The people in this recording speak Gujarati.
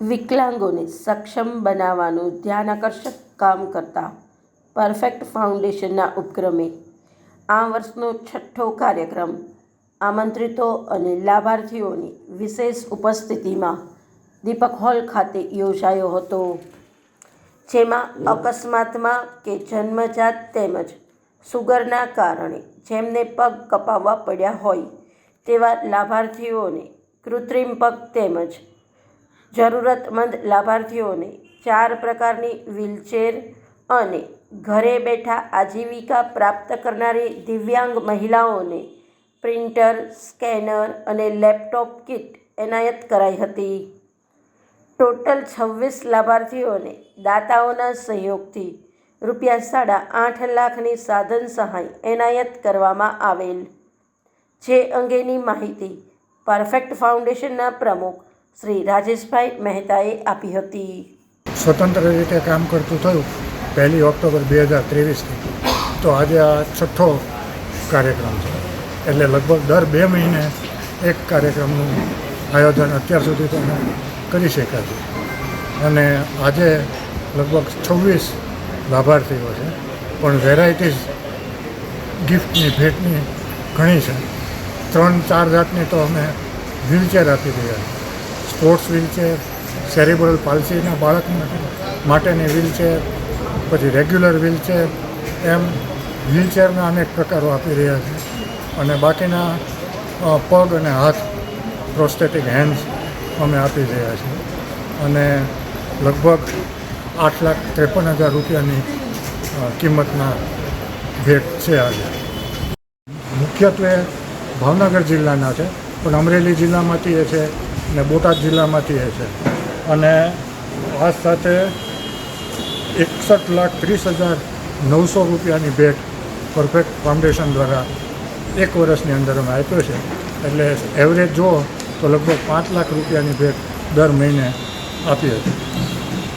વિકલાંગોને સક્ષમ બનાવવાનું ધ્યાનાકર્ષક કામ કરતા પરફેક્ટ ફાઉન્ડેશનના ઉપક્રમે આ વર્ષનો છઠ્ઠો કાર્યક્રમ આમંત્રિતો અને લાભાર્થીઓની વિશેષ ઉપસ્થિતિમાં દીપક હોલ ખાતે યોજાયો હતો. જેમાં અકસ્માતમાં કે જન્મજાત તેમજ સુગરના કારણે જેમને પગ કપાવવા પડ્યા હોય તેવા લાભાર્થીઓને કૃત્રિમ પગ તેમજ જરૂરતમંદ લાભાર્થીઓને ચાર પ્રકારની વ્હીલચેર અને ઘરે બેઠા આજીવિકા પ્રાપ્ત કરનારી દિવ્યાંગ મહિલાઓને પ્રિન્ટર, સ્કેનર અને લેપટોપ કિટ એનાયત કરાઈ હતી. ટોટલ છવ્વીસ લાભાર્થીઓને દાતાઓના સહયોગથી રૂપિયા સાડા આઠ લાખની સાધન સહાય એનાયત કરવામાં આવેલ. જે અંગેની માહિતી પરફેક્ટ ફાઉન્ડેશનના પ્રમુખ શ્રી રાજેશભાઈ મહેતાએ આપી હતી. સ્વતંત્ર રીતે કામ કરતું થયું પહેલી ઓક્ટોબર બે હજાર ત્રેવીસથી. તો આજે આ છઠ્ઠો કાર્યક્રમ છે. એટલે લગભગ દર બે મહિને એક કાર્યક્રમનું આયોજન અત્યાર સુધી તો કરી શક્યા છે અને આજે લગભગ છવ્વીસ લાભાર્થીઓ છે. પણ વેરાયટીઝ ગિફ્ટની, ભેટની ઘણી છે. ત્રણ ચાર જાતની તો અમે વ્હીલચેર આપી રહ્યા સ્પોર્ટ્સ વ્હીલચેર સેરિબ્રલ પાલ્સીના બાળક માટેની વ્હીલચેર પછી રેગ્યુલર વ્હીલચેર એમ વ્હીલચેરના અનેક પ્રકારો આપી રહ્યા છે. અને બાકીના પગ અને હાથ પ્રોસ્થેટિક હેન્ડ્સ અમે આપી રહ્યા છીએ. અને લગભગ આઠ લાખ ત્રેપન હજાર રૂપિયાની કિંમતના ભેટ છે આજે. મુખ્યત્વે ભાવનગર જિલ્લાના છે, પણ અમરેલી જિલ્લામાંથી એ છે અને બોટાદ જિલ્લામાંથી એ છે. અને આ સાથે એકસઠ લાખ ત્રીસ હજાર નવસો રૂપિયાની ભેટ પરફેક્ટ ફાઉન્ડેશન દ્વારા એક વર્ષની અંદર અમે આપ્યો છે. એટલે એવરેજ જુઓ તો લગભગ પાંચ લાખ રૂપિયાની ભેટ દર મહિને આપીએ છીએ.